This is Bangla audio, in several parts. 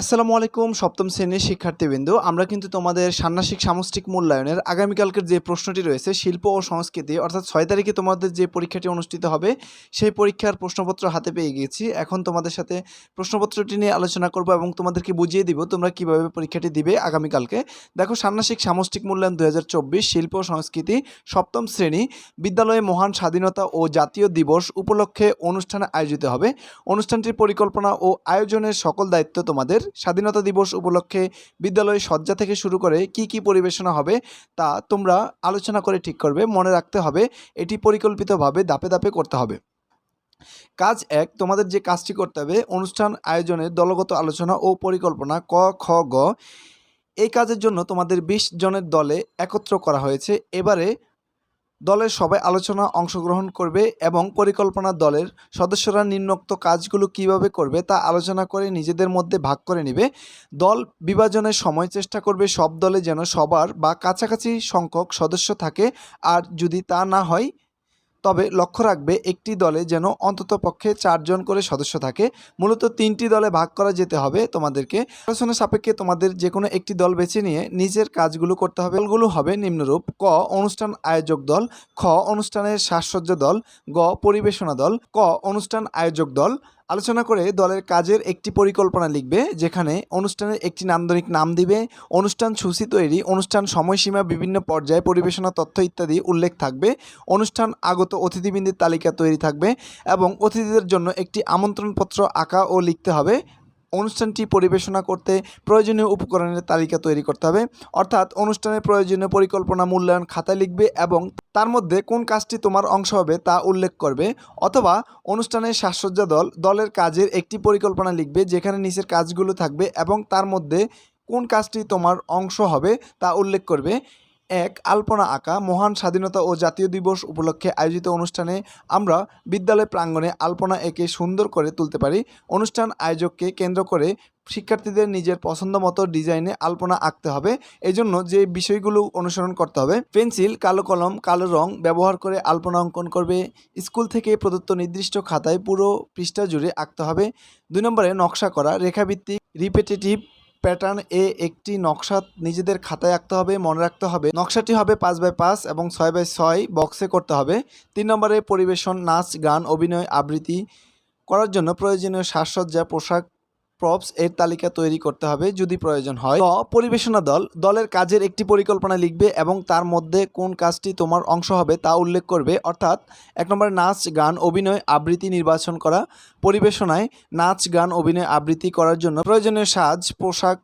আসসালামু আলাইকুম, সপ্তম শ্রেণির শিক্ষার্থীবৃন্দ। আমরা কিন্তু তোমাদের ষান্মাসিক সামষ্টিক মূল্যায়নের আগামীকালকের যে প্রশ্নটি রয়েছে, শিল্প ও সংস্কৃতি, অর্থাৎ ছয় তারিখে তোমাদের যে পরীক্ষাটি অনুষ্ঠিত হবে, সেই পরীক্ষার প্রশ্নপত্র হাতে পেয়ে গিয়েছি। এখন তোমাদের সাথে প্রশ্নপত্রটি নিয়ে আলোচনা করব এবং তোমাদেরকে বুঝিয়ে দিব তোমরা কীভাবে পরীক্ষাটি দিবে আগামীকালকে। দেখো, ষান্মাসিক সামষ্টিক মূল্যায়ন দুহাজার চব্বিশ, শিল্প ও সংস্কৃতি, সপ্তম শ্রেণি, বিদ্যালয়ে মহান স্বাধীনতা ও জাতীয় দিবস উপলক্ষে অনুষ্ঠান আয়োজিত হবে। অনুষ্ঠানটির পরিকল্পনা ও আয়োজনের সকল দায়িত্ব তোমাদের স্বাধীনতা দিবস উপলক্ষে বিদ্যালয়ে সজ্জা থেকে শুরু করে কি কি পরিবেশনা হবে তা তোমরা আলোচনা করে ঠিক করবে, মনে রাখতে হবে, এটি পরিকল্পিতভাবে দাপে দাপে করতে হবে। কাজ এক, তোমাদের যে কাজটি করতে হবে, অনুষ্ঠান আয়োজনের দলগত আলোচনা ও পরিকল্পনা ক, খ, গ, এই কাজের জন্য তোমাদের বিশ জনের দলে একত্র করা হয়েছে। এবারে দলের সবাই আলোচনা অংশগ্রহণ করবে এবং পরিকল্পনা দলের সদস্যরা নিম্নোক্ত কাজগুলো কীভাবে করবে তা আলোচনা করে নিজেদের মধ্যে ভাগ করে নেবে। দল বিভাজনের সময় চেষ্টা করবে সব দলে যেন সবার বা কাছাকাছি সংখ্যক সদস্য থাকে। আর যদি তা না হয় তবে লক্ষ্য রাখবে, একটি দলে যেন অন্তত পক্ষে চারজন করে সদস্য থাকে। মূলত তিনটি দলে ভাগ করা যেতে হবে তোমাদেরকে। আলোচনা সাপেক্ষে তোমাদের যে কোনো একটি দল বেছে নিয়ে নিজের কাজগুলো করতে হবে। দলগুলো হবে নিম্নরূপ। ক, অনুষ্ঠান আয়োজক দল। খ, অনুষ্ঠানের সাজসজ্জা দল। গ, পরিবেশনা দল। ক, অনুষ্ঠান আয়োজক দল। আলোচনা করে দলের কাজের একটি পরিকল্পনা লিখবে, যেখানে অনুষ্ঠানের একটি নান্দনিক নাম দিবে, অনুষ্ঠান সূচি তৈরি, অনুষ্ঠান সময়সীমা, বিভিন্ন পর্যায়ে, পরিবেশনা, তথ্য ইত্যাদি উল্লেখ থাকবে, অনুষ্ঠান আগত অতিথিবৃন্দের তালিকা তৈরি থাকবে এবং অতিথিদের জন্য একটি আমন্ত্রণপত্র আঁকা ও লিখতে হবে। অনুষ্ঠানটি পরিবেশনা করতে প্রয়োজনীয় উপকরণের তালিকা তৈরি করতে হবে। অর্থাৎ অনুষ্ঠানের প্রয়োজনীয় পরিকল্পনা মূল্যায়ন খাতায় লিখবে এবং তার মধ্যে কোন কাজটি তোমার অংশ হবে তা উল্লেখ করবে অথবা অনুষ্ঠানের সাজসজ্জা দল, দলের কাজের একটি পরিকল্পনা লিখবে যেখানে নিচের কাজগুলো থাকবে এবং তার মধ্যে কোন কাজটি তোমার অংশ হবে তা উল্লেখ করবে। এক আলপনা আঁকা মহান স্বাধীনতা ও জাতীয় দিবস উপলক্ষে আয়োজিত অনুষ্ঠানে আমরা বিদ্যালয় প্রাঙ্গণে আলপনা এঁকে সুন্দর করে তুলতে পারি। অনুষ্ঠান আয়োজককে কেন্দ্র করে শিক্ষার্থীদের নিজের পছন্দ মতো ডিজাইনে আলপনা আঁকতে হবে। এজন্য যে বিষয়গুলো অনুসরণ করতে হবে, পেন্সিল, কালো কলম, কালো রং ব্যবহার করে আলপনা অঙ্কন করবে। স্কুল থেকে প্রদত্ত নির্দিষ্ট খাতায় পুরো পৃষ্ঠা জুড়ে আঁকতে হবে। দুই নম্বরে নকশা করা, রেখাভিত্তিক রিপিটেটিভ প্যাটার্ন এ একটি নকশা নিজেদের খাতায় আঁকতে হবে, মনে রাখতে হবে। নকশাটি হবে পাঁচ বাই পাঁচ এবং ছয় বাই ছয় বক্সে করতে হবে। তিন নম্বরে পরিবেশন, নাচ, গান, অভিনয়, আবৃত্তি করার জন্য প্রয়োজনীয় সাজসজ্জা, পোশাক প্রপস এর তালিকা তৈরি করতে হবে যদি প্রয়োজন হয়। ক, পরিবেশনা দল, দলের কাজের একটি পরিকল্পনা লিখবে এবং তার মধ্যে কোন কাজটি তোমার অংশ হবে তা উল্লেখ করবে। অর্থাৎ এক নম্বরে নাচ, গান, অভিনয়, আবৃত্তি নির্বাচন করা, পরিবেশনায় নাচ, গান, অভিনয়, আবৃত্তি করার জন্য প্রয়োজনীয় সাজ, পোশাক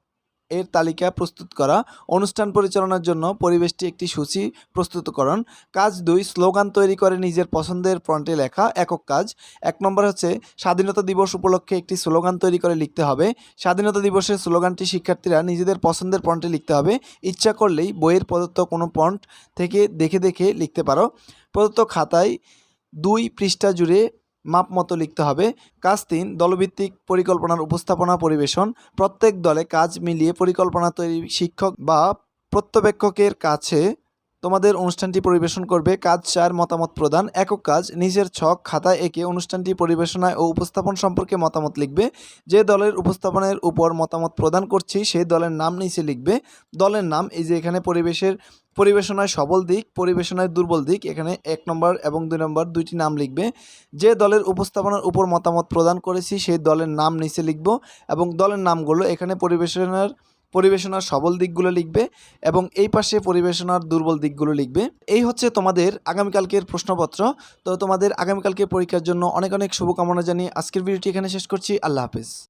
এর তালিকা প্রস্তুত করা। অনুষ্ঠান পরিচালনার জন্য পরিবেশটি একটি সূচি প্রস্তুতকরণ। কাজ দুই, স্লোগান তৈরি করে নিজের পছন্দের ফ্রন্টে লেখা, একক কাজ। এক নম্বর হচ্ছে, স্বাধীনতা দিবস উপলক্ষে একটি স্লোগান তৈরি করে লিখতে হবে। স্বাধীনতা দিবসের স্লোগানটি শিক্ষার্থীরা নিজেদের পছন্দের ফন্টে লিখতে হবে। ইচ্ছা করলেই বইয়ের প্রদত্ত কোনো ফন্ট থেকে দেখে দেখে লিখতে পারো। প্রদত্ত খাতায় দুই পৃষ্ঠা জুড়ে মাপ মতো লিখতে হবে। কাজ তিন, দলভিত্তিক পরিকল্পনার উপস্থাপনা, পরিবেশন। প্রত্যেক দলে কাজ মিলিয়ে পরিকল্পনা তৈরি শিক্ষক বা প্রত্যবেক্ষকের কাছে তোমাদের অনুষ্ঠানটি পরিবেশন করবে কাজ চার মতামত প্রদান, একক কাজ, নিজের ছক খাতায় এঁকে অনুষ্ঠানটি পরিবেশনায় ও উপস্থাপন সম্পর্কে মতামত লিখবে। যে দলের উপস্থাপনের উপর মতামত প্রদান করছি, সেই দলের নাম নিচে লিখবে। দলের নাম, এই যে এখানে পরিবেশের, পরিবেশনায় সবল দিক, পরিবেশনায় দুর্বল দিক, এখানে এক নম্বর এবং দুই নম্বর দুইটি নাম লিখবে। যে দলের উপস্থাপনার উপর মতামত প্রদান করেছি, সেই দলের নাম নিচে লিখব এবং দলের নামগুলো এখানে পরিবেশনার পরিবেশনার সবল দিকগুলো লিখবে এবং এই পাশে পরিবেশনার দুর্বল দিকগুলো লিখবে। এই হচ্ছে তোমাদের আগামীকালকের প্রশ্নপত্র। তো তোমাদের আগামীকালকে পরীক্ষার জন্য অনেক অনেক শুভকামনা জানিয়ে আজকের ভিডিওটি এখানে শেষ করছি। আল্লাহ হাফেজ।